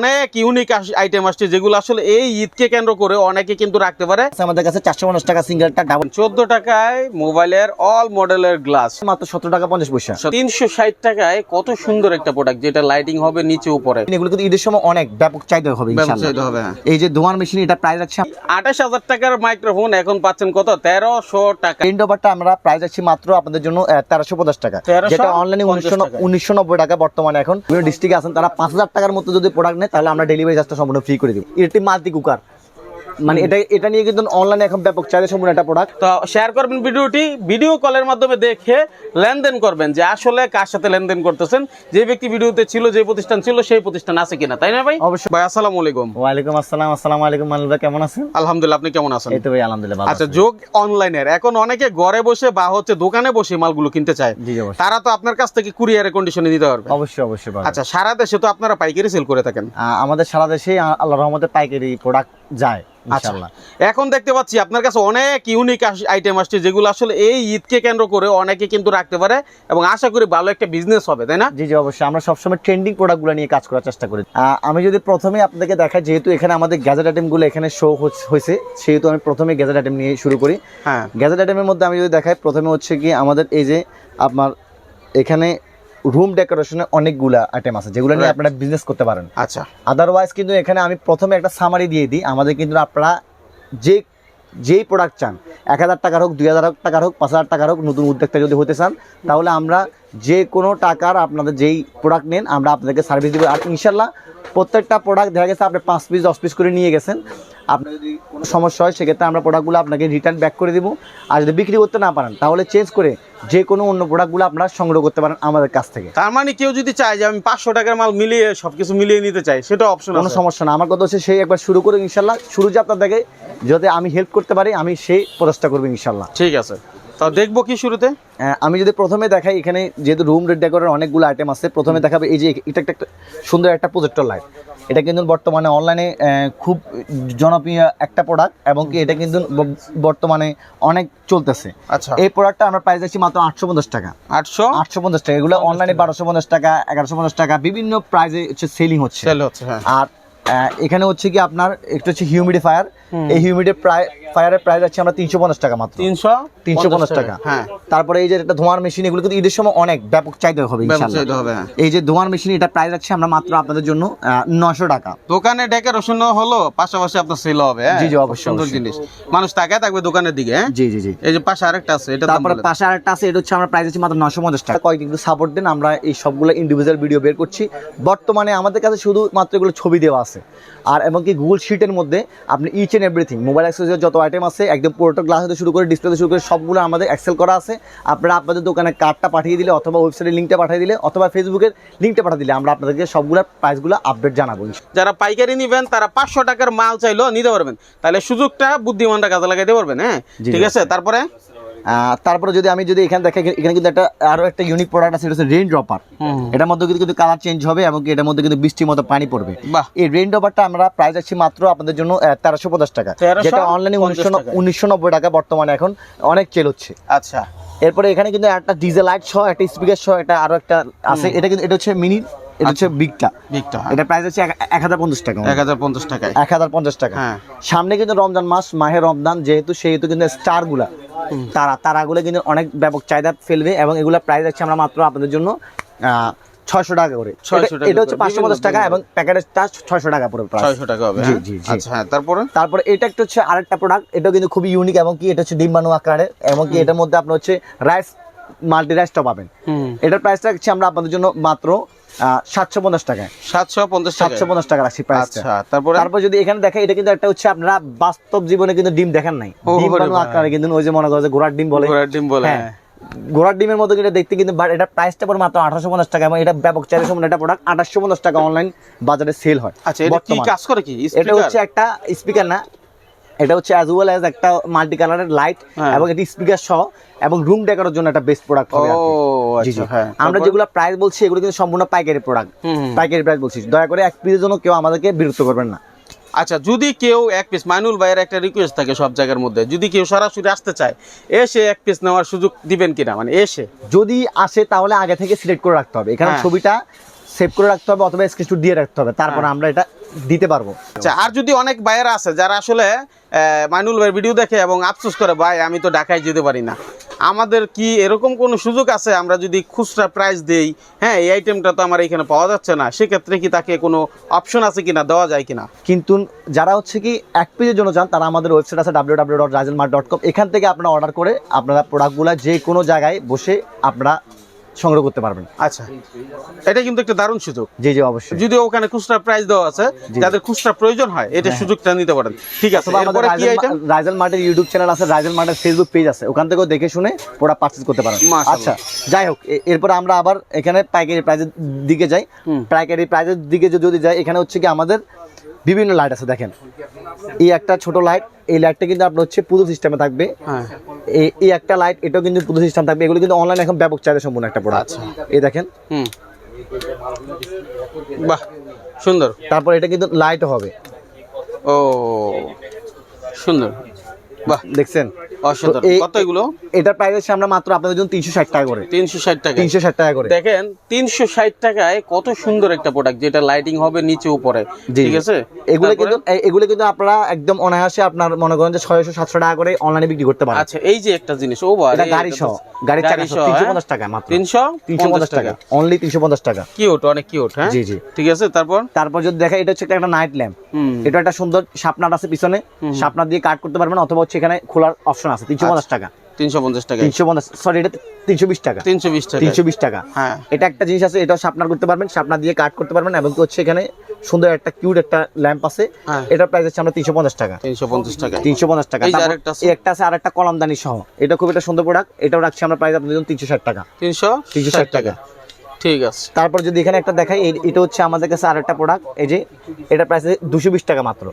অনেক unique item আসছে যেগুলো আসলে এই ঈদকে কেন্দ্র করে অনেকে কিন্তু রাখতে পারে। আমাদের কাছে চারশো পঞ্চাশ টাকা সিঙ্গেলটা ডাবল চোদ্দ টাকায় মোবাইলের অল মডেলের গ্লাস মাত্র সত্তর টাকা পঞ্চাশ পয়সা। তিনশো ষাট টাকায় কত সুন্দর একটা প্রোডাক্ট যেটা লাইটিং হবে নিচে উপরে। এগুলো কিন্তু ঈদের সময় অনেক ব্যাপক চাহিদা হবে হবে হ্যাঁ। এই যে দোয়ার মেশিন এটা আছে আঠাশ হাজার টাকার মাইক্রোফোন এখন পাচ্ছেন কত? তেরোশো টাকা। প্রিন্ট ওভারটা আমরা প্রাইস আছে মাত্র আপনাদের জন্য তেরোশো পঞ্চাশ টাকা। যেটা অনলাইনে উনিশশো উনিশশো নব্বই টাকা বর্তমানে এখন। বিভিন্ন ডিস্ট্রিক্টে আছেন তারা পাঁচ হাজার টাকার মতো যদি প্রোডাক্ট তাহলে আমরা ডেলিভারি চার্জটা সম্পূর্ণ ফ্রি করে দিব। এটি মাল্টি কুকার মানে এটা এটা নিয়ে কিন্তু অনলাইনে এখন ব্যাপক চাহিদা সম্পূর্ণ একটা প্রোডাক্ট তো শেয়ার করবেন ভিডিওটি ভিডিও কলের মাধ্যমে দেখে লেনদেন করবেন যে আসলে কার সাথে লেনদেন করতেছেন যে ব্যক্তি ভিডিওতে ছিল যে প্রতিষ্ঠান ছিল সেই প্রতিষ্ঠান আছে কিনা তাই না ভাই? অবশ্যই। ভাই আসসালামু আলাইকুম। ওয়া আলাইকুম আসসালাম আসসালামু আলাইকুম মানুল ভাই কেমন আছেন? আলহামদুলিল্লাহ আপনি কেমন আছেন? এই তো ভাই আলহামদুলিল্লাহ আচ্ছা। যোগ অনলাইনের এখন অনেকে ঘরে বসে বা হচ্ছে দোকানে বসে মালগুলো কিনতে চায়। তারা তো আপনার কাছ থেকে কুরিয়ারের কন্ডিশনে দিতে পারবে। অবশ্যই অবশ্যই। আচ্ছা সারা দেশে তো আপনারা পাইকারি সেল করে থাকেন। আমাদের সারা দেশে আ- আল্লাহ রহমতে পাইকারি প্রোডাক্ট যায়। ইনশাআল্লাহ। এখন দেখতে পাচ্ছি আপনার কাছে অনেক ইউনিক আইটেম আসছে যেগুলো আসলে এই ঈদকে কেন্দ্র করে অনেকে কিন্তু রাখতে পারে এবং আশা করি ভালো একটা বিজনেস হবে তাই না? জি জি অবশ্যই। আমরা সবসময় ট্রেন্ডিং প্রোডাক্টগুলো নিয়ে কাজ করার চেষ্টা করি। আমি যদি প্রথমে আপনাদেরকে দেখাই যেহেতু এখানে আমাদের গ্যাজেট আইটেমগুলো এখানে শো হয়েছে সেহেতু আমি প্রথমে গ্যাজেট আইটেম নিয়ে শুরু করি। হ্যাঁ। গ্যাজেট আইটেমের মধ্যে আমি যদি দেখাই প্রথমে হচ্ছে কি আমাদের এই যে আপনার এখানে রুম ডেকোরেশনের অনেকগুলা আইটেম আছে যেগুলো নিয়ে আপনারা বিজনেস করতে পারেন। আচ্ছা। আদারওয়াইজ কিন্তু এখানে আমি প্রথমে একটা সামারি দিয়ে দিই আমাদের কিন্তু আপনারা যে যেই প্রোডাক্ট চান এক হাজার টাকার হোক দুই হাজার টাকার হোক পাঁচ হাজার টাকার হোক নতুন উদ্যোক্তা যদি হতে চান তাহলে আমরা যে কোনো টাকার আপনাদের যেই প্রোডাক্ট নেন আমরা আপনাদেরকে সার্ভিস দিব। আর ইনশাল্লাহ প্রত্যেকটা প্রোডাক্ট দেখা গেছে আপনি পাঁচ পিস দশ পিস করে নিয়ে গেছেন। আপনার যদি কোনো সমস্যা হয় সেক্ষেত্রে আমরা প্রোডাক্টগুলো আপনাকে রিটার্ন ব্যাক করে দেবো। আর যদি বিক্রি করতে না পারেন তাহলে চেঞ্জ করে যে কোনো অন্য প্রোডাক্টগুলো আপনারা সংগ্রহ করতে পারেন আমাদের কাছ থেকে। তার মানে কেউ যদি চায় যে আমি পাঁচশো টাকার মাল মিলিয়ে সব কিছু মিলিয়ে নিতে চাই সেটা অপশন কোনো সমস্যা না। আমার কথা হচ্ছে সেই একবার শুরু করে ইনশাল্লাহ। শুরু যে আপনাদেরকে যদি আমি হেল্প করতে পারি আমি সেই প্রচেষ্টা করব ইনশাল্লাহ। ঠিক আছে। তো দেখব কি শুরুতে? আমি যদি প্রথমে দেখাই এখানে যেহেতু রুম রেড ডেকোরের অনেকগুলো আইটেম আছে প্রথমে দেখাবে এই যে এটা একটা সুন্দর একটা প্রজেক্টর লাইট এটা কিন্তু বর্তমানে অনলাইনে খুব জনপ্রিয় একটা প্রোডাক্ট এবং কি এটা কিন্তু বর্তমানে অনেক চলতেছে। আচ্ছা। এই প্রোডাক্টটা আমরা প্রাইস আছি মাত্র আটশো পঞ্চাশ টাকা। আটশো? আটশো পঞ্চাশ টাকা। এগুলো অনলাইনে বারোশো পঞ্চাশ টাকা এগারোশো পঞ্চাশ টাকা বিভিন্ন প্রাইসে হচ্ছে সেলিং হচ্ছে হ্যাঁ। আর এখানে হচ্ছে কি আপনার একটা হচ্ছে হিউমিডিফায়ার এই হিউমিডি ফায়ারের প্রাইস আছে আমরা তিনশো পঞ্চাশ টাকা মাত্র। তিনশো তিনশো পঞ্চাশ টাকা। হ্যাঁ। তারপরে এই যে একটা ধোঁয়ার মেশিন এগুলো কিন্তু ঈদের সময় অনেক ব্যাপক চাহিদা হবে হ্যাঁ। এই যে ধোঁয়ার মেশিন এটা প্রাইস আছে আমরা মাত্র আপনাদের জন্য নশো টাকা। দোকানে ডেকোরেশন হলো পাশাপাশি আপনার সেল হবে হ্যাঁ? জি, জি, অবশ্যই, সুন্দর জিনিস। মানুষ তাকায় থাকবে দোকানের দিকে হ্যাঁ? জি জি জি। এই যে পাশে আরেকটা আছে এটা তারপরে পাশে আরেকটা আছে এটা হচ্ছে আমরা প্রাইস আছে মাত্র নশো পঞ্চাশ টাকা। কয়েকদিন একটু সাপোর্ট দেন আমরা এই সবগুলো ইন্ডিভিজুয়াল ভিডিও বের করছি। বর্তমানে আমাদের কাছে শুধু মাত্র এগুলো ছবি দেওয়া আছে। আর এবং কি গুগল শিটের মধ্যে আপনি each and everything mobile accessories যত আইটেম আছে একদম পুরোটা গ্লাস হতে শুরু করে ডিসপ্লে শুরু করে সবগুলো আমাদের এক্সেল করা আছে। আপনারা আপনাদের দোকানে কার্ডটা পাঠিয়ে দিলে অথবা ওয়েবসাইটের লিঙ্কটা পাঠিয়ে দিলে অথবা ফেসবুকের লিঙ্কটা পাঠিয়ে দিলে আমরা আপনাদেরকে সবগুলো প্রাইসগুলো আপডেট জানাব যারা পাইকারি নিবেন তারা পাঁচশো টাকার মাল চাইলেও নিতে পারবেন। তাহলে সুযোগটা বুদ্ধিমানটা কাজে লাগাইতে পারবেন হ্যাঁ? ঠিক আছে? তারপরে? তারপরে যদি আমি যদি এখানে দেখে এখানে কিন্তু একটা আরও একটা ইউনিক প্রোডাক্ট আছে এটা হচ্ছে রেইন ড্রপার এটার মধ্যে কিন্তু কিন্তু কালার চেঞ্জ হবে এবং এটার মধ্যে কিন্তু বৃষ্টির মতো পানি পড়বে। বাহ। এই রেইন ড্রপারটা আমরা প্রাইস আছি মাত্র আপনাদের জন্য তেরোশো পঞ্চাশ টাকা। যেটা অনলাইনে উনিশশো টাকা। উনিশশো নব্বই টাকা বর্তমানে এখন অনেক চেল হচ্ছে। আচ্ছা। এরপরে এখানে কিন্তু একটা ডিজেল লাইট সহ একটা স্পিকার সহ একটা আরও একটা আছে। এটা কিন্তু এটা হচ্ছে মিনি এটা হচ্ছে বিগটা বিগটা এটা প্রাইস হচ্ছে এক- হাজার পঞ্চাশ টাকা এক হাজার পঞ্চাশ টাকায়। এক হাজার পঞ্চাশ টাকা। হ্যাঁ। সামনে কিন্তু রমজান মাস মাহে রমজান যেহেতু সেহেতু কিন্তু স্টারগুলা তারা তারাগুলো কিন্তু অনেক ব্যাপক চাহিদা ফেলবে এবং এগুলা প্রাইস আছে আমরা মাত্র আপনাদের জন্য ছয়শো টাকা করে। 600 এটা- হচ্ছে পাঁচশো পঞ্চাশ টাকা এবং প্যাকেটটা ছয়শো টাকা পড়বে ছয়শো টাকা হবে জি, হ্যাঁ? জি। আচ্ছা হ্যাঁ তারপরে? তারপরে এটা একটা হচ্ছে আরেকটা প্রোডাক্ট এটাও কিন্তু খুবই ইউনিক এবং কি এটা হচ্ছে ডিম্বাণু আকারের এবং কি এটার মধ্যে আপনার হচ্ছে রাইস মাল্টি রাইসটা পাবেন। হুম। এটার প্রাইসটা হচ্ছে আমরা আপনাদের জন্য মাত্র সাতশো পঞ্চাশ টাকায়। সাতশো পঞ্চাশ সাতশো পঞ্চাশ টাকা রাখছি আচ্ছা তারপরে? তারপর যদি এখানে এটা কিন্তু একটা হচ্ছে আপনারা বাস্তব জীবনে কিন্তু ডিম দেখেন নাই। আকারে কিন্তু ওই যে মনে ঘোড়ার ডিম বলে। ঘোড়ার ডিম বলে হ্যাঁ। হ্যাঁ। ঘোড়ার ডিমের মতো কিন্তু দেখতে কিন্তু এটা প্রাইসটা পড়ে মাত্র আঠারোশো পঞ্চাশ টাকা এবং এটা ব্যাপক চাহিদা সম্পন্ন একটা প্রোডাক্ট আঠাশশো পঞ্চাশ টাকা অনলাইন বাজারে সেল হয় আচ্ছা এটা কি কাজ করে কি? এটা হচ্ছে একটা স্পিকার না। এটা হচ্ছে অ্যাজ ওয়েল অ্যাজ একটা মাল্টি কালারের লাইট। এবং এটি স্পিকার সহ এবং রুম ডেকারের জন্য একটা বেস্ট প্রোডাক্ট হবে আচ্ছা হ্যাঁ আমরা যেগুলো প্রাইস বলছি এগুলো কিন্তু সম্পূর্ণ পাইকারি প্রোডাক্ট। পাইকারি প্রাইস বলছি। দয়া করে এক পিসের জন্য কেউ আমাদেরকে বিরক্ত করবেন না। আচ্ছা যদি কেউ এক পিস মাইনুল ভাইয়ের একটা রিকোয়েস্ট থাকে সব জায়গার মধ্যে যদি কেউ সরাসরি আসতে চায় এসে এক পিস নেওয়ার সুযোগ দিবেন কিনা? মানে এসে। যদি আসে তাহলে আগে থেকে সিলেক্ট করে রাখতে হবে। এখানে হ্যাঁ। ছবিটা সেভ করে রাখতে হবে অথবা স্ক্রিনশট দিয়ে রাখতে হবে। তারপর হ্যাঁ। আমরা এটা দিতে পারব। আচ্ছা আর যদি অনেক ভাইয়েরা আছে যারা আসলে মাইনুল ভাইয়ের ভিডিও দেখে এবং আফসোস করে ভাই আমি তো ঢাকায় যেতে পারি না। আমাদের কি এরকম কোনো সুযোগ আছে? আমরা যদি খুচরা প্রাইস দেই হ্যাঁ এই আইটেমটা তো আমার এখানে পাওয়া যাচ্ছে না। সেক্ষেত্রে কি তাকে কোনো অপশন আছে কিনা দেওয়া যায় কিনা? কিন্তু যারা হচ্ছে কি এক পেজের জন্য যান তারা আমাদের ওয়েবসাইট আছে W W dot Rajelmart dot com এখান থেকে আপনারা অর্ডার করে আপনারা প্রোডাক্টগুলো যে কোনো জায়গায় বসে আপনারা সংগ্রহ করতে পারবেন। আচ্ছা। এটা কিন্তু একটা দারুণ সুযোগ। জি জি অবশ্যই। যদিও ওখানে খুচরা প্রাইস দেওয়া আছে যাদের খুচরা প্রয়োজন হয় এটা সুযোগটা নিতে পারেন। ঠিক আছে আমাদের কি আইটেম রাইজেল মার্টের ইউটিউব চ্যানেল আছে রাইজেল মার্টের ফেসবুক পেজ আছে ওখান থেকেও দেখে শুনে প্রোডাক্ট পারচেজ করতে পারেন। আচ্ছা যাই হোক এরপর আমরা আবার এখানে পাইকারি প্রাইজের দিকে যাই। পাইকারি প্রাইজের দিকে যদি- যদি যাই এখানে হচ্ছে কি আমাদের বিভিন্ন লাইট আছে দেখেন। এই একটা ছোট লাইট এই লাইটটা কিন্তু আপনার হচ্ছে পুজো সিস্টেমে থাকবে। হ্যাঁ। এই একটা লাইট এটাও কিন্তু পুরো সিস্টেম থাকবে। এগুলো কিন্তু অনলাইন এখন ব্যাপক চাহিদা সম্পূর্ণ একটা প্রোডাক্ট আছে এই দেখেন। বাহ সুন্দর। তারপর এটা কিন্তু লাইট হবে। ও সুন্দর। বাহ। দেখছেন? অসাধারণ। এই- কত এগুলো? এটার প্রাইস হচ্ছে আমরা মাত্র আপনাদের জন্য তিনশো ষাট টাকা করে। তিনশো ষাট টাকা। তিনশো ষাট টাকা করে। দেখেন তিনশো ষাট টাকায় কত সুন্দর একটা প্রোডাক্ট যেটা লাইটিং হবে নিচে উপরে। ঠিক আছে? এগুলো কিন্তু এগুলো কিন্তু আপনারা একদম অনায়াসে আপনার মনে করেন যে টাকা করে অনলাইনে বিক্রি করতে পারেন। আচ্ছা এই যে একটা জিনিস ও ভাই এটা গাড়ি সহ চাকা পঞ্চাশ টাকা মাত্র। তিনশো তিনশো পঞ্চাশ টাকা। অনলি তিনশো পঞ্চাশ টাকা। কিউট অনেক কিউট হ্যাঁ? জি জি। ঠিক আছে তারপর? তারপর যদি দেখা এটা হচ্ছে একটা নাইট ল্যাম্প এটা একটা সুন্দর শাপনার আছে পিছনে। শাপনার দিয়ে কাট করতে পারবেন অথবা হচ্ছে এখানে খোলার অপশন আছে তিনশো পঞ্চাশ টাকা। তিনশো পঞ্চাশ টাকা তিনশো পঞ্চাশ সরি এটা তিনশো বিশ টাকা। তিনশো বিশ টাকা তিনশো বিশ টাকা। হ্যাঁ। এটা একটা জিনিস আছে এটাও করতে পারবেন দিয়ে কাট করতে পারবেন এবং হচ্ছে এখানে সুন্দর একটা কিউট একটা ল্যাম্প আছে। হ্যাঁ। এটার প্রাইস হচ্ছে আমরা তিনশো পঞ্চাশ টাকা। তিনশো পঞ্চাশ টাকা তিনশো পঞ্চাশ টাকা। একটা আছে। আর একটা কলমদানি সহ। এটা খুব একটা সুন্দর প্রোডাক্ট এটাও রাখছি আমরা প্রাইস আপনাদের জন্য তিনশো ষাট টাকা। তিনশো তিনশো ষাট টাকা। ঠিক আছে। তারপর যদি এখানে একটা দেখাই এটা হচ্ছে আমাদের কাছে আর একটা প্রোডাক্ট এই যে এটা প্রাইস দুশো বিশ টাকা মাত্র।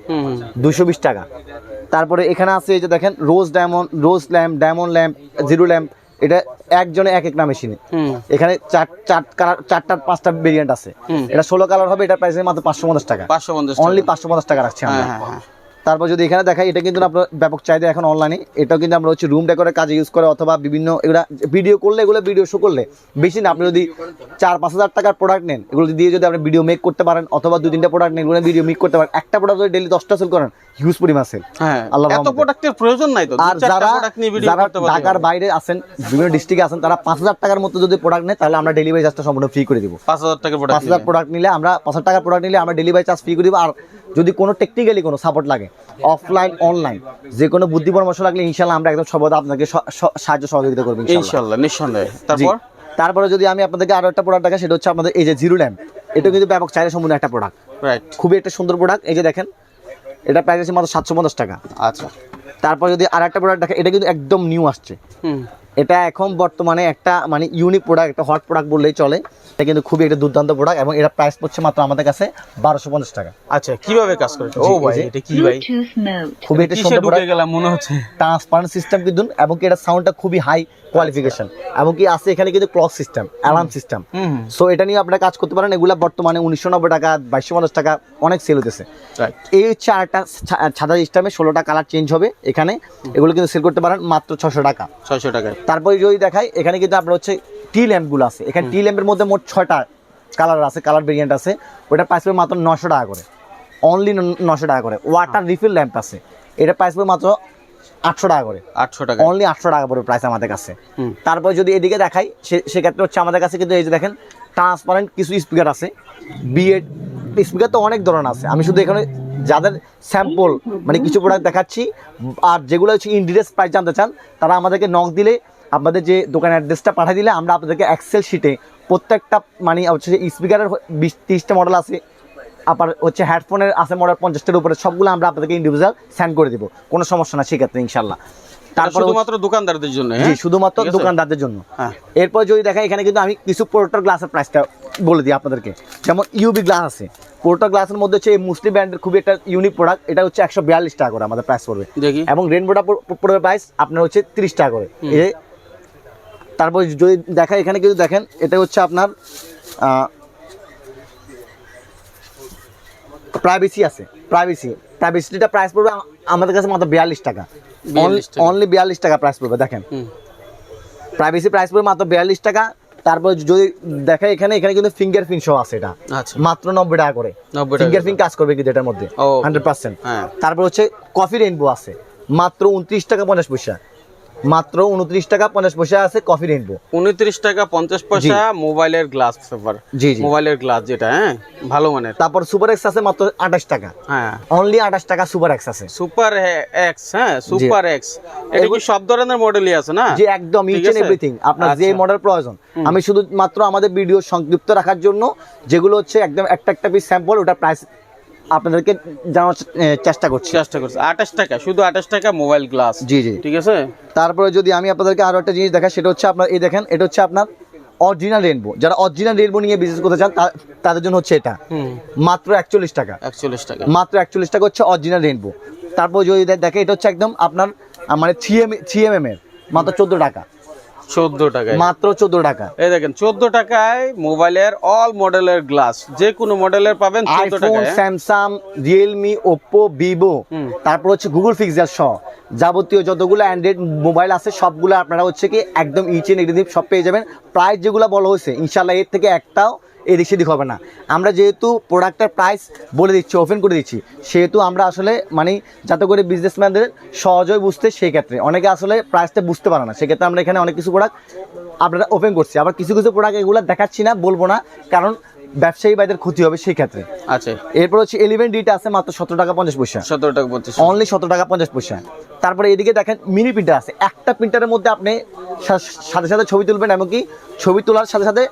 দুশো বিশ টাকা। তারপরে এখানে আছে এই যে দেখেন rose diamond rose lamp diamond lamp zero lamp এটা একজনে এক এক না মেশিনে এখানে চার চার কালার চারটা পাঁচটা ভেরিয়েন্ট আছে। এটা ষোলো কালার হবে এটা প্রাইস মাত্র পাঁচশো পঞ্চাশ টাকা। পাঁচশো পঞ্চাশ অনলি পাঁচশো পঞ্চাশ টাকা রাখছি আমরা। হ্যাঁ হ্যাঁ হ্যাঁ। তারপর যদি এখানে দেখাই এটা কিন্তু আপনার ব্যাপক চাহিদা এখন অনলাইনে এটাও কিন্তু আমরা হচ্ছে রুম ডেকোরের কাজে ইউজ করে অথবা বিভিন্ন এগুলা ভিডিও করলে এগুলো ভিডিও শো করলে বেশি না। আপনি যদি চার পাঁচ হাজার টাকার প্রোডাক্ট নেন এগুলো দিয়ে যদি আপনি ভিডিও মেক করতে পারেন অথবা দু তিনটা প্রোডাক্ট নেন এগুলো ভিডিও মেক করতে পারেন একটা প্রোডাক্ট যদি ডেলি দশটা সেল করেন হিউজ পরিমাণ সেল হ্যাঁ আল্লাহর এত প্রোডাক্টের প্রয়োজন নাই তো। আর যারা যারা ঢাকার বাইরে আছেন বিভিন্ন ডিস্ট্রিক্টে আছেন তারা পাঁচ হাজার টাকার মতো যদি প্রোডাক্ট নেয় তাহলে আমরা ডেলিভারি চার্জটা সম্পূর্ণ ফ্রি করে দিব। পাঁচ হাজার টাকার পাঁচ হাজার প্রোডাক্ট নিলে আমরা পাঁচ হাজার টাকার প্রোডাক্ট নিলে আমরা ডেলিভারি চার্জ ফ্রি করে দিব। আর যদি কোনো টেকনিক্যালি কোনো সাপোর্ট লাগে অফলাইন অনলাইন যে কোনো বুদ্ধি পরামর্শ লাগলে ইনশাল্লাহ আমরা একদম সর্বদা আপনাকে সাহায্য সহযোগিতা করব ইনশাল্লাহ নিঃসন্দেহে। তারপর? তারপরে যদি আমি আপনাদেরকে আরও একটা প্রোডাক্ট দেখাই সেটা হচ্ছে আমাদের এই যে জিরো ল্যাম্প এটা কিন্তু ব্যাপক চাহিদা সম্পূর্ণ একটা প্রোডাক্ট রাইট খুবই একটা সুন্দর প্রোডাক্ট এই যে দেখেন এটা প্রাইস আছে মাত্র সাতশো পঞ্চাশ টাকা। আচ্ছা। তারপর যদি আর একটা প্রোডাক্ট দেখেন এটা কিন্তু একদম নিউ আসছে। হুম। এটা এখন বর্তমানে একটা মানে ইউনিক প্রোডাক্ট একটা হট প্রোডাক্ট বললেই চলে। এটা কিন্তু খুবই একটা দুর্দান্ত প্রোডাক্ট এবং এটা প্রাইস পড়ছে মাত্র আমাদের কাছে বারোশো পঞ্চাশ টাকা। আচ্ছা কীভাবে কাজ করে? ও ভাই এটা কি ভাই. খুবই একটা সুন্দর প্রোডাক্ট গেলাম মনে হচ্ছে। ট্রান্সপারেন্ট সিস্টেম কিন্তু এবং কি এটা সাউন্ডটা খুবই হাই কোয়ালিফিকেশন এবং কি আছে এখানে কিন্তু clock system alarm system hmm so এটা নিয়ে আপনারা কাজ করতে পারেন। এগুলা বর্তমানে উনিশশো নব্বই টাকা বাইশশো পঞ্চাশ টাকা অনেক সেল হতেছে রাইট এই হচ্ছে আরেকটা ছাদা সিস্টেমে ষোলোটা কালার চেঞ্জ হবে এখানে। এগুলো কিন্তু সেল করতে পারেন মাত্র ছশো টাকা। ছয়শো টাকায়। তারপরে যদি দেখাই এখানে কিন্তু আপনার হচ্ছে টি ল্যাম্পগুলো আছে। এখানে টি ল্যাম্পের মধ্যে মোট ছয়টা কালার আছে কালার ভেরিয়েন্ট আছে। ওটা প্রাইস পড়বে মাত্র নশো টাকা করে। অনলি নশো টাকা করে। ওয়াটার রিফিল ল্যাম্প আছে। এটা প্রাইস পড়বে মাত্র আটশো টাকা করে। আটশো টাকা। অনলি আটশো টাকা পড়বে প্রাইস আমাদের কাছে। তারপরে যদি এদিকে দেখাই সে- সেক্ষেত্রে হচ্ছে আমাদের কাছে কিন্তু এই যে দেখেন ট্রান্সপারেন্ট কিছু স্পিকার আছে। বিএড স্পিকার তো অনেক ধরনের আছে। আমি শুধু এখানে যাদের স্যাম্পল মানে কিছু প্রোডাক্ট দেখাচ্ছি আর যেগুলো হচ্ছে ইন ডিটেলস প্রাইস জানতে চান তারা আমাদেরকে নক দিলে আপনাদের যে দোকানের অ্যাড্রেসটা পাঠিয়ে দিলে আমরা আপনাদেরকে এক্সেল শিটে প্রত্যেকটা মানে হচ্ছে স্পিকারের বিশ তিরিশটা মডেল আছে আবার হচ্ছে হেডফোনের আছে মডেল পঞ্চাশটার উপরে সবগুলো আমরা আপনাদেরকে ইন্ডিভিজুয়াল সেন্ড করে দিব। কোনো সমস্যা না সেক্ষেত্রে ইনশাল্লাহ তারপর শুধুমাত্র দোকানদারদের জন্য জি হ্যাঁ শুধুমাত্র দোকানদারদের জন্য। হ্যাঁ। এরপর যদি দেখা এখানে কিন্তু আমি কিছু পোর্টার গ্লাসের প্রাইসটা বলে দিই আপনাদেরকে। যেমন ইউবি গ্লাস আছে। পোর্টার গ্লাসের মধ্যে হচ্ছে এই মুসলি ব্র্যান্ডের খুবই একটা ইউনিক প্রোডাক্ট এটা হচ্ছে একশো বিয়াল্লিশ টাকা করে আমাদের প্রাইস পড়বে। এবং রেনবোটা পড়বে প্রাইস আপনার হচ্ছে তিরিশ টাকা করে। তারপর যদি দেখা এখানে কিন্তু দেখেন এটা হচ্ছে আপনার প্রাইভেসি আছে প্রাইভেসি প্রাইভেসিটা প্রাইস পড়বে আমাদের কাছে মাত্র বিয়াল্লিশ টাকা। অনলি বিয়াল্লিশ টাকা। প্রাইস পড়বে দেখেন। প্রাইভেসি প্রাইস পড়বে মাত্র বিয়াল্লিশ টাকা। তারপর যদি দেখা এখানে এখানে কিন্তু ফিঙ্গার প্রিন্ট সহ আছে এটা। আচ্ছা। মাত্র নব্বই টাকা করে। ফিঙ্গার প্রিন্ট কাজ করবে কিন্তু এটার মধ্যে। হান্ড্রেড পার্সেন্ট হ্যাঁ। তারপর হচ্ছে কফি রেইনবো আছে। মাত্র উনত্রিশ টাকা পঞ্চাশ পয়সা। মাত্র উনত্রিশ টাকা পঞ্চাশ পয়সা আছে কফি রেইনবো। উনত্রিশ টাকা পঞ্চাশ পয়সা মোবাইলের গ্লাস পেপার। জি জি। মোবাইলের গ্লাস যেটা হ্যাঁ? ভালো মানের। তারপর সুপার এক্স আছে মাত্র আঠাশ টাকা। হ্যাঁ। অনলি আঠাশ টাকা সুপার এক্স আছে। সুপার এক্স হ্যাঁ? Super X. এটা কি সব ধরনের মডেলই আছে না? যে একদম ইচ এন্ড এভরিথিং আপনার যে আচ্ছা। মডেল প্রয়োজন আমি শুধু মাত্র আমাদের ভিডিও সংক্ষিপ্ত রাখার জন্য যেগুলো হচ্ছে একদম একটা একটা পিস স্যাম্পল ওটা প্রাইস আপনাদেরকে জানার চেষ্টা করছি। চেষ্টা করছি। আঠাশ টাকা শুধু আঠাশ টাকা মোবাইল গ্লাস। জি জি। ঠিক আছে? তারপরে যদি আমি আপনাদেরকে আরও একটা জিনিস দেখাই সেটা হচ্ছে আপনার এই দেখেন এটা হচ্ছে আপনার অরিজিনাল রেনবো যারা অরিজিনাল রেনবো নিয়ে বিজনেস করতে চান তাদের জন্য হচ্ছে এটা। মাত্র একচল্লিশ টাকা। একচল্লিশ টাকা। মাত্র একচল্লিশ টাকা হচ্ছে অরিজিনাল রেনবো তারপর যদি দেখে এটা হচ্ছে একদম আপনার মানে থ্রি এম থ্রি এম এর মাত্র চোদ্দ টাকা। চোদ্দ মাত্র চোদ্দ টাকা। এই দেখেন চোদ্দ টাকায় মোবাইলের অল মডেলের গ্লাস যে কোনো মডেলের পাবেন iPhone? Samsung Realme Oppo Vivo তারপর হচ্ছে গুগল পিক্সেল সহ যাবতীয় যতগুলো অ্যান্ড্রয়েড মোবাইল আছে সবগুলো আপনারা হচ্ছে কি একদম ইচ এভরিথিং সব পেয়ে যাবেন। প্রাইস যেগুলো বলা হয়েছে ইনশাল্লাহ এর থেকে একটাও এদিক সেদিক হবে না। আমরা যেহেতু প্রোডাক্টের প্রাইস বলে দিচ্ছি ওপেন করে দিচ্ছি সেহেতু আমরা আসলে মানে যাতে করে বিজনেসম্যানদের সহজই বুঝতে সেই ক্ষেত্রে। অনেকে আসলে প্রাইসটা বুঝতে পারে না সেক্ষেত্রে আমরা এখানে অনেক কিছু প্রোডাক্ট আপনারা ওপেন করছি। আবার কিছু কিছু প্রোডাক্ট এগুলো দেখাচ্ছি না বলব না কারণ ব্যবসায়ী ভাইদের ক্ষতি হবে সেই ক্ষেত্রে। আছে এরপর হচ্ছে এলিভেন ডিটা আছে মাত্র সতেরো টাকা পঞ্চাশ পয়সা। সতেরো টাকা পঁচিশ অনলি সতেরো টাকা পঞ্চাশ পয়সা। তারপরে এদিকে দেখেন মিনি প্রিন্টার আছে। একটা প্রিন্টারের মধ্যে আপনি সাথে সাথে ছবি তুলবেন এমনকি ছবি তোলার সাথে সাথে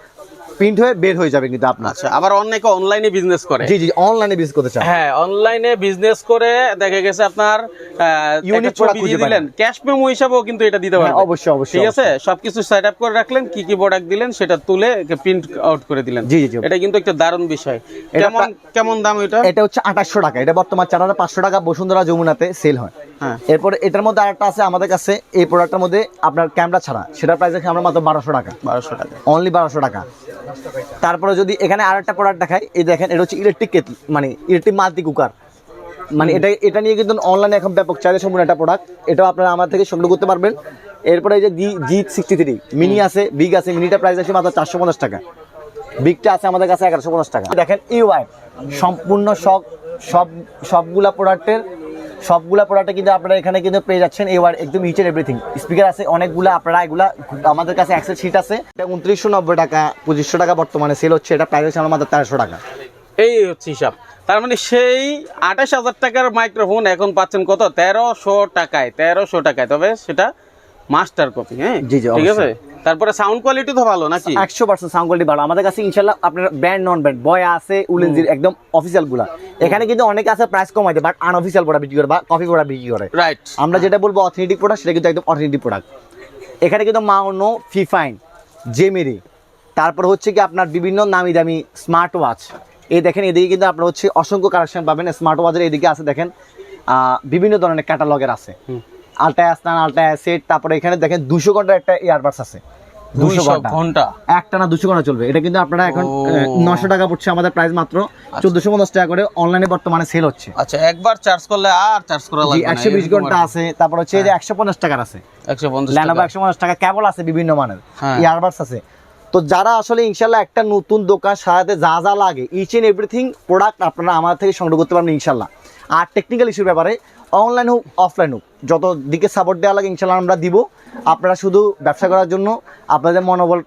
প্রিন্ট হয়ে বের হয়ে যাবে কিন্তু আপনার। আচ্ছা আবার অনেকে অনলাইনে বিজনেস করে। জি জি অনলাইনে বিজনেস করতে চান। হ্যাঁ অনলাইনে বিজনেস করে দেখা গেছে আপনার Unique ছবি দিয়ে দিলেন। ক্যাশ মেমো হিসাবেও কিন্তু এটা দিতে হ্যাঁ, পারবেন অবশ্যই, অবশ্যই, ঠিক আছে? সবকিছু সেট আপ করে রাখলেন কি কি প্রোডাক্ট দিলেন সেটা তুলে প্রিন্ট আউট করে দিলেন। জি, জি। এটা কিন্তু একটা দারুণ বিষয়। এটা কেমন কেমন দাম এটা? এটা হচ্ছে আঠাশশো টাকা। এটা বর্তমান চার হাজার পাঁচশো টাকা বসুন্ধরা যমুনাতে সেল হ্যাঁ। এরপর এটার মধ্যে আরেকটা আছে আমাদের কাছে এই প্রোডাক্টের মধ্যে আপনার ক্যামেরা ছাড়া। সেটার প্রাইস আমরা মাত্র বারোশো টাকা। বারোশো টাকা। অনলি বারোশো টাকা। তারপরে যদি এখানে আরেকটা প্রোডাক্ট দেখাই এই দেখেন এটা হচ্ছে ইলেকট্রিক কেটল মানে ইলেকট্রিক মাল্টি কুকার মানে এটা এটা নিয়ে কিন্তু অনলাইনে এখন ব্যাপক চাহিদা সম্পূর্ণ একটা প্রোডাক্ট এটাও আপনারা আমার থেকে সংগ্রহ করতে পারবেন। এরপরে এই যে G G sixty three mini আছে বিগ আছে মিনিটা প্রাইস আছে মাত্র চারশো পঞ্চাশ টাকা। বিগটা আছে আমাদের কাছে এগারোশো পঞ্চাশ টাকা। দেখেন ইউআই সম্পূর্ণ সব সব সবগুলা প্রোডাক্টের সবগুলা প্রোডাক্টে কিন্তু আপনারা এখানে কিন্তু পেয়ে যাচ্ছেন এবার একদম ইচ এভরিথিং স্পিকার আছে অনেকগুলা আপনারা এগুলা আমাদের কাছে এক্সেল শিট আছে। এটা উনত্রিশশো নব্বই টাকা পঁচিশশো টাকা বর্তমানে সেল হচ্ছে এটা প্রাইস হচ্ছে আমার মাত্র তেরোশো টাকা। এই হচ্ছে হিসাব। তার মানে সেই আঠাশ হাজার টাকার মাইক্রোফোন এখন পাচ্ছেন কত? তেরোশো টাকায় তেরোশো টাকায়। তবে সেটা মাস্টার কপি হ্যাঁ? জি, জি, ঠিক আছে। তারপরে সাউন্ড কোয়ালিটি তো ভালো নাকি? একশো পার্সেন্ট সাউন্ড কোয়ালিটি ভালো। আমাদের কাছে ইনশাল্লাহ আপনার ব্র্যান্ড নন ব্র্যান্ড বয় আছে উলেনজির একদম অফিসিয়ালগুলা। এখানে কিন্তু অনেকে আছে প্রাইস কমাইতে বাট আনঅফিসিয়াল প্রোডাক্ট বিক্রি করে বা কপি প্রোডাক্ট বিক্রি করে। রাইট আমরা যেটা বলব অথেন্টিক প্রোডাক্ট সেটা কিন্তু একদম অথেন্টিক প্রোডাক্ট এখানে কিন্তু মাউনো ফিফাইন জেমেরি তারপর হচ্ছে কি আপনার বিভিন্ন নামি দামি স্মার্ট ওয়াচ এই দেখেন এদিকে কিন্তু আপনার হচ্ছে অসংখ্য কালেকশন পাবেন। স্মার্ট ওয়াচের এদিকে আছে দেখেন বিভিন্ন ধরনের ক্যাটালগের আছে। আলটা আসতান আলটা সেট তারপরে এখানে দেখেন দুশো ঘণ্টার একটা ইয়ারবাডস আছে। দুশো ঘণ্টা। একটা না দুশো ঘণ্টা চলবে। এটা কিন্তু আপনারা এখন নশো টাকা পড়ছে আমাদের প্রাইস মাত্র চোদ্দশো পঞ্চাশ টাকা করে। অনলাইনে বর্তমানে সেল হচ্ছে। আচ্ছা একবার চার্জ করলে আর চার্জ করা লাগবে একশো বিশ ঘণ্টা আছে। তারপর হচ্ছে যে একশো পঞ্চাশ টাকার আছে। একশো পঞ্চাশ টাকা। একশো পঞ্চাশ টাকা কেবল আছে বিভিন্ন মানের। হ্যাঁ। ইয়ারবাডস আছে। তো যারা আসলে ইনশাল্লাহ একটা নতুন দোকান সারাতে যা যা লাগে ইচ এন্ড এভরিথিং প্রোডাক্ট আপনারা আমার থেকে সংগ্রহ করতে পারবেন ইনশাল্লাহ। আর টেকনিক্যাল ইস্যুর ব্যাপারে অনলাইন হোক অফলাইন হোক যত দিকে সাপোর্ট দেওয়া লাগে ইনশাল্লাহ আমরা দিব। আপনারা শুধু ব্যবসা করার জন্য আপনাদের মনোবল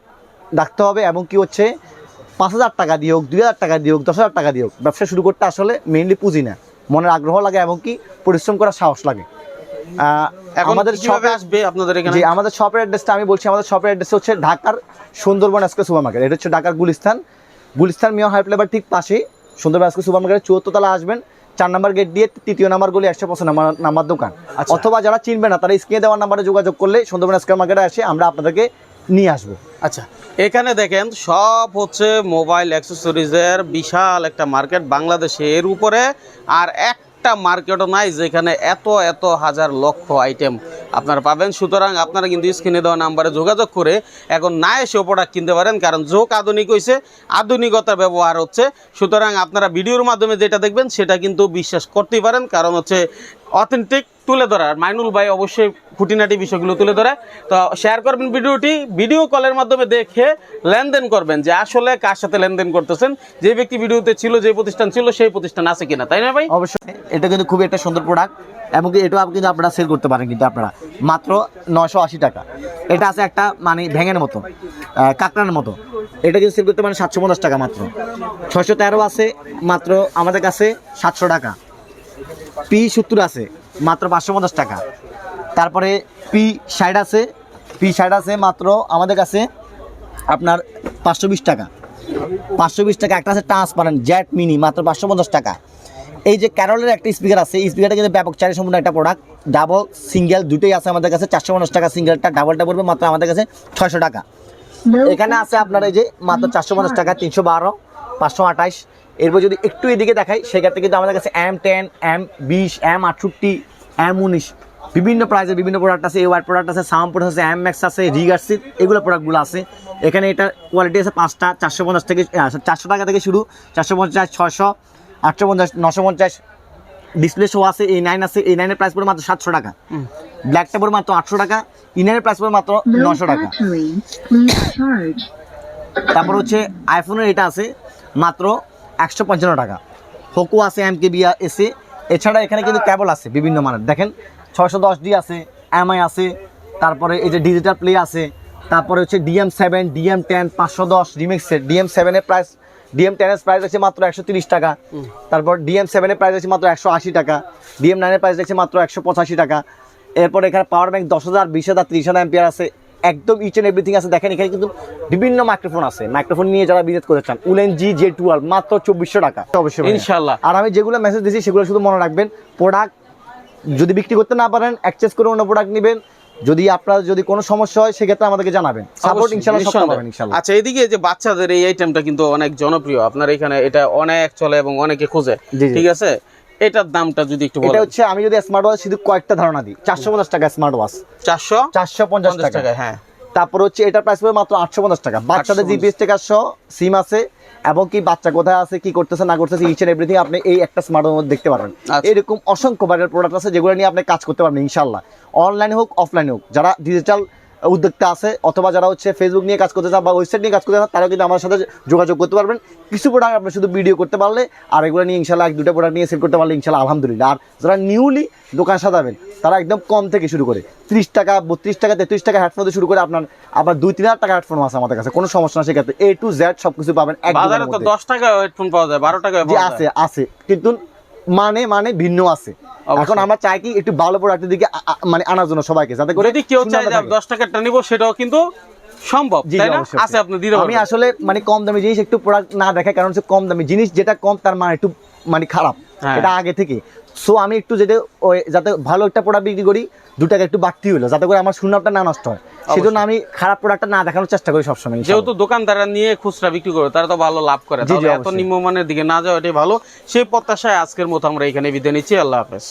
রাখতে হবে এবং কি হচ্ছে, পাঁচ হাজার টাকা দিয়ে হোক, দুই হাজার টাকা দিয়ে হোক, দশ হাজার টাকা দিয়ে হোক, ব্যবসা শুরু করতে আসলে মেইনলি পুঁজি না মনের আগ্রহ লাগে এবং কি পরিশ্রম করার সাহস লাগে। আমাদের শপে আসবে আপনাদের এখানে? জি আমাদের শপের অ্যাড্রেসটা আমি বলছি আমাদের শপের অ্যাড্রেস হচ্ছে ঢাকার সুন্দরবন এসকে সুপার মার্কেট এটা হচ্ছে ঢাকার গুলিস্তান। গুলিস্তান মিয়া হাই ফ্লেভার ঠিক পাশে সুন্দরবন এসকে সুপার মার্কেটের চুয়াত্তর তলা আসবেন। চার নাম্বার গেট দিয়ে তৃতীয় নাম্বার গলি একশো পঁচাশ নাম্বার নাম্বার দোকান। আচ্ছা। অথবা যারা চিনবে না তারা স্ক্রিনে দেওয়ার নাম্বারে যোগাযোগ করলে সুন্দরবন এসকে মার্কেটে এসে আমরা আপনাদেরকে নিয়ে আসব। আচ্ছা এখানে দেখেন সব হচ্ছে মোবাইল অ্যাক্সেসরিজের বিশাল একটা মার্কেট বাংলাদেশে। এর উপরে আর একটা মার্কেটও নাই যেখানে এত এত হাজার লক্ষ আইটেম আপনারা পাবেন। সুতরাং আপনারা কিন্তু স্ক্রিনে দেওয়া নাম্বারে যোগাযোগ করে এখন না এসেও প্রোডাক্ট কিনতে পারেন, কারণ যোগ আধুনিক হয়েছে আধুনিকতার ব্যবহার হচ্ছে। সুতরাং আপনারা ভিডিওর মাধ্যমে যেটা দেখবেন, সেটা কিন্তু বিশ্বাস করতেই পারেন, কারণ হচ্ছে অথেন্টিক তুলে ধরার। মাইনুল ভাই অবশ্যই খুঁটিনাটি বিষয়গুলো তুলে ধরে। তো শেয়ার করবেন ভিডিওটি। ভিডিও কলের মাধ্যমে দেখে লেনদেন করবেন যে আসলে কার সাথে লেনদেন করতেছেন। যে ব্যক্তি ভিডিওতে ছিল, যে প্রতিষ্ঠান ছিল, সেই প্রতিষ্ঠান আছে কিনা, তাই না ভাই? অবশ্যই। এটা কিন্তু খুবই একটা সুন্দর প্রোডাক্ট এবং কি এটাও কিন্তু আপনারা সেল করতে পারেন কিন্তু আপনারা। মাত্র নশো আশি টাকা। এটা আছে একটা মানে ভেঙের মতো কাঁকড়ার মতো। এটা কিন্তু সেল করতে পারেন সাতশো পঞ্চাশ টাকা মাত্র। ছশো তেরো আছে, মাত্র আমাদের কাছে সাতশো টাকা। পি সত্তর আছে। মাত্র পাঁচশো পঞ্চাশ টাকা। তারপরে পি সাইড আছে। পি সাইড আছে মাত্র আমাদের কাছে আপনার পাঁচশো বিশ টাকা। পাঁচশো বিশ টাকা একটা আছে ট্রান্সপারেন্ট জ্যাট মিনি মাত্র পাঁচশো পঞ্চাশ টাকা। এই যে ক্যারলের একটা স্পিকার আছে এই স্পিকারটা কিন্তু ব্যাপক চারি সম্পূর্ণ একটা প্রোডাক্ট ডাবল সিঙ্গেল দুটোই আছে আমাদের কাছে। চারশো পঞ্চাশ টাকা সিঙ্গেলটা ডাবলটা পড়বে মাত্র আমাদের কাছে ছয়শো টাকা। এখানে আছে আপনার এই যে মাত্র চারশো পঞ্চাশ টাকা তিনশো বারো পাঁচশো আঠাশ। এরপর যদি একটু এদিকে দেখাই সেক্ষেত্রে কিন্তু আমাদের কাছে এম টেন এম বিশ এম আটষট্টি এম উনিশ বিভিন্ন প্রাইজের বিভিন্ন প্রোডাক্ট আছে এওয়ার প্রোডাক্ট আছে সাম প্রোডাক্ট আছে এম ম্যাক্স আছে রিগার্সিপ এগুলো প্রোডাক্টগুলো আছে। এখানে এটা কোয়ালিটি আছে পাঁচটা চারশো পঞ্চাশ থেকে চারশো টাকা থেকে শুরু চারশো পঞ্চাশ ছশো আটশো পঞ্চাশ নশো পঞ্চাশ। ডিসপ্লে শো আছে এই নাইন আছে এই নাইনের প্রাইস পড়ে মাত্র সাতশো টাকা। ব্ল্যাকটা পড়ে মাত্র আটশো টাকা ই নাইনের প্রাইস পড়ে মাত্র নশো টাকা. তারপর হচ্ছে আইফোনের এটা আছে মাত্র একশো পঞ্চান্ন টাকা। হোকো আছে এম কে বিয়া এসে। এছাড়া এখানে কিন্তু কেবল আছে বিভিন্ন মানের। দেখেন ছয়শো দশ ডি আছে এমআই আছে তারপরে এই যে ডিজিটাল প্লে আছে তারপরে হচ্ছে ডিএম সেভেন ডিএম টেন পাঁচশো দশ রিমিক্সের ডিএম সেভেনের প্রাইস ডিএম টেনের প্রাইস আছে মাত্র একশো তিরিশ টাকা। তারপর ডিএম সেভেনের প্রাইস আছে মাত্র একশো আশি টাকা। ডিএম নাইনের প্রাইস আছে মাত্র একশো পঁচাশি টাকা। এরপর এখানে পাওয়ার ব্যাংক দশ হাজার বিশ হাজার ত্রিশ হাজার এম্পিয়ার আছে। একদম ইচ এন্ড এভরিথিং আছে। দেখেন এখানে কিন্তু বিভিন্ন মাইক্রোফোন আছে। মাইক্রোফোন নিয়ে যারা বিজনেস করতে চান উলেন জি জে টুয়েলভ মাত্র চব্বিশশো টাকা। অবশ্যই ইনশাল্লাহ আর আমি যেগুলো মেসেজ দিয়েছি সেগুলো শুধু মনে রাখবেন প্রোডাক্ট যদি বিক্রি করতে না পারেন এক্সচেঞ্জ করে অন্য প্রোডাক্ট নেবেন। যদি আপনার যদি কোনো সমস্যা হয় সেক্ষেত্রে আমাদেরকে জানাবেন। সাপোর্ট ইনশাল্লাহ সব পাবেন ইনশাল্লাহ আচ্ছা এদিকে যে বাচ্চাদের এই আইটেমটা কিন্তু অনেক জনপ্রিয়। আপনার এখানে এটা অনেক চলে এবং অনেকে খোঁজে। ঠিক আছে? এটার দামটা যদি একটু এটা হচ্ছে আমি যদি স্মার্ট ওয়াচ শুধু কয়েকটা ধারণা দিই চারশো পঞ্চাশ টাকা স্মার্ট ওয়াচ চারশো চারশো পঞ্চাশ টাকা টাকা হ্যাঁ। তারপর হচ্ছে এটার প্রাইস পড়বে মাত্র আটশো পঞ্চাশ টাকা। বাচ্চাদের জিপিএস টেকার সহ সিম আছে এবং কি বাচ্চা কোথায় আছে কি করতেছে না করতেছে ইচ এন্ড এভরিথিং আপনি এই একটা স্মার্টফোনের মধ্যে দেখতে পারবেন। আচ্ছা। এরকম অসংখ্য বাইরের প্রোডাক্ট আছে যেগুলো নিয়ে আপনি কাজ করতে পারবেন ইনশাল্লাহ অনলাইনে হোক অফলাইনে হোক যারা ডিজিটাল উদ্যোক্তা আছে অথবা যারা হচ্ছে ফেসবুক নিয়ে কাজ করতে চান বা ওয়েবসাইট নিয়ে কাজ করতে চান তারাও কিন্তু আমার সাথে যোগাযোগ করতে পারবেন কিছু প্রোডাক্ট আপনি শুধু ভিডিও করতে পারলে আর এগুলো নিয়ে ইনশাল্লাহ এক দুটো প্রোডাক্ট নিয়ে সেল করতে পারলে ইনশাল্লাহ আলহামদুলিল্লাহ আর যারা নিউলি দোকান সাজাবেন তারা একদম কম থেকে শুরু করে ত্রিশ টাকা বত্রিশ টাকা তেত্রিশ টাকা হেডফোন শুরু করে আপনার আবার দুই তিন হাজার টাকা হেডফোন আছে আমাদের কাছে কোনো সমস্যা না সেক্ষেত্রে এ টু জেড সব কিছু পাবেন এক। দশ টাকা হেডফোন পাওয়া যায় বারো টাকা আছে আছে কিন্তু মানে মানে ভিন্ন আছে। এখন আমরা চাই কি একটু ভালো প্রোডাক্টের দিকে মানে আনার জন্য সবাইকে যাতে করে যদি কেউ চাই। দশ টাকারটা নিবো সেটাও কিন্তু সম্ভব তাই না? আছে আপনি দিতে আমি আসলে মানে কম দামি জিনিস একটু প্রোডাক্ট না দেখাই কারণ হচ্ছে কম দামি জিনিস যেটা কম তার মানে একটু মানে খারাপ। হ্যাঁ। এটা আগে থেকে। সো আমি একটু যেটা ওই যাতে ভালো একটা প্রোডাক্ট বিক্রি করি দু টাকা একটু বাড়তি হলো যাতে করে আমার সুনামটা না নষ্ট হয়। সেজন্য আমি খারাপ প্রোডাক্টটা না দেখানোর চেষ্টা করি সবসময়। যেহেতু দোকানদাররা নিয়ে খুচরা বিক্রি করে তারা তো ভালো লাভ করে। এত নিম্নমানের দিকে না যাওয়া এটাই ভালো। সেই প্রত্যাশায় আজকের মতো আমরা এখানে বিদায় নিচ্ছি। আল্লাহ হাফেজ।